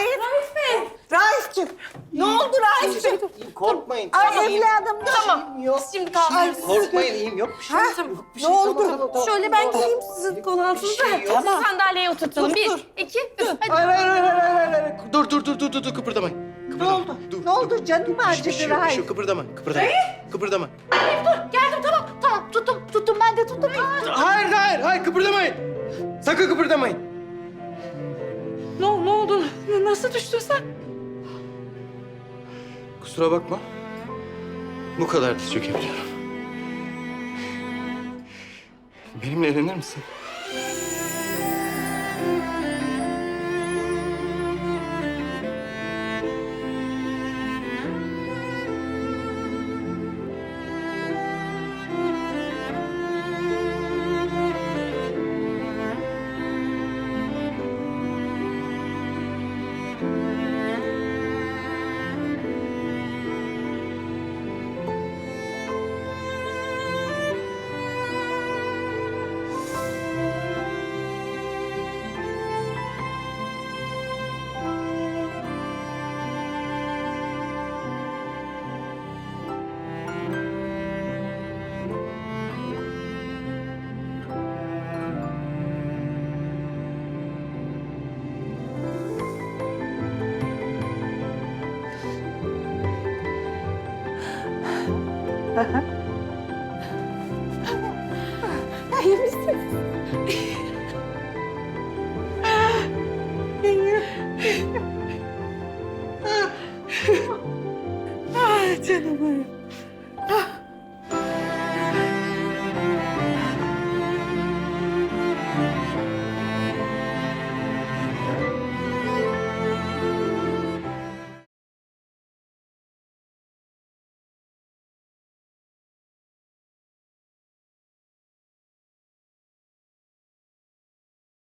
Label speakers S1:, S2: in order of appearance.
S1: Raif. Raif Bey. Raif'cim. Ne oldu Raif Bey?
S2: Korkmayın.
S1: Ay evladım dur.
S3: Tamam.
S2: Yok.
S3: Şimdi kalkıyoruz.
S2: Korkmayın iyiyim yok bir şey.
S1: Ha?
S2: Bir şey,
S1: Ne
S2: tamam,
S1: oldu?
S2: tamam, tamam.
S3: Şöyle ben gideyim sizin kol altınıza.
S2: Şey yok.
S1: Tamam.
S3: Sandalyeye oturtalım.
S1: Dur,
S3: Bir,
S1: dur.
S3: iki, üç. Hadi.
S2: Hayır hayır hayır hayır hayır. hayır. Dur dur dur dur dur dur kıpırdamayın.
S1: Ne
S2: Kıpırdama.
S1: oldu?
S2: Dur,
S1: Ne oldu? Canım mı
S2: Bir şey- bir
S1: acıdı
S2: şey yok, bir şey
S1: Raif?
S2: yok. Kıpırdama. Kıpırdama. Kıpırdama.
S3: Geldim tamam. Tamam tuttum. Tuttum ben de tuttum.
S2: Hayır hayır hayır kıpırdamayın. Sakın kıpırdamayın.
S3: Nasıl düştün sen?
S2: Kusura bakma. Bu kadar diz çökebiliyorum. Benimle evlenir misin?
S3: Ayah mesti.
S1: Ingat. Ah, jangan marah.